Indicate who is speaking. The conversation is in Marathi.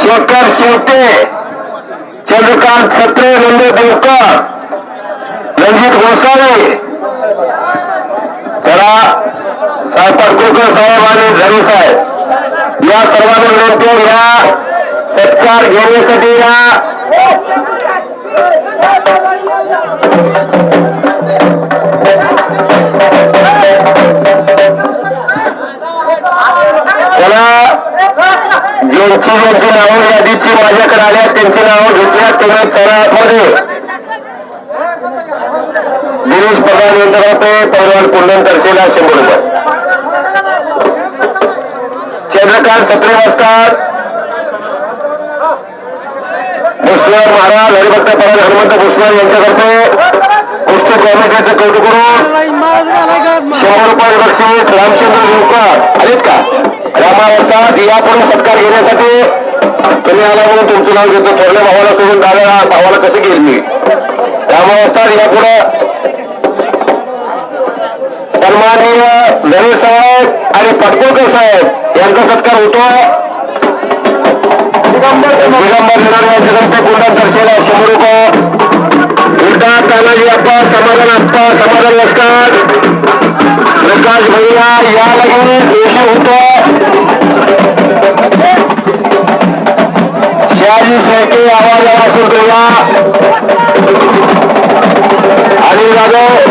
Speaker 1: शेखर शेवटे चंद्रकांत सत्रे नंद देवकर रणजित गोसावी। चला साहेब पाटकुळकर साहेब आणि धरे साहेब, या सर्वांना विनंती या सत्कार घेण्यासाठी या. चला. त्यांची ज्यांची नावं यादीची माझ्याकडे आल्या. त्यांची नावं घेतल्या. तुम्ही चला गिरीश दिनेश पगार यंत्रपे पैलवान कुंदन तरसेला शंभर रुपये चंद्रकांत सत्रे वाजतात भुसणार महाराज हरिभक्त पवार हनुमंत भुसणार यांच्यातर्फे. कुस्ती कमिटीचं कौतुक करून शंभर रुपये बक्षीस रामचंद्र देवकर. आहेत का? रामावस्थात यापुढे सत्कार घेण्यासाठी तुम्ही आला म्हणून तुमचं नाव घेतो. थोरल्या भावाला सोडून दादा भावाला कसं घेईल मी? रामावस्थात यापुढे सन्माननीय झरे साहेब आणि पटकोळकर साहेब यांचा सत्कार होतो दिगंबर निराड तानाजी अप्पा समाधान अप्पा समाधान लष्कर. प्रकाश भैया या लगे जोशी होतो शहाजी शेळके आवाज आला असून आणि जाधव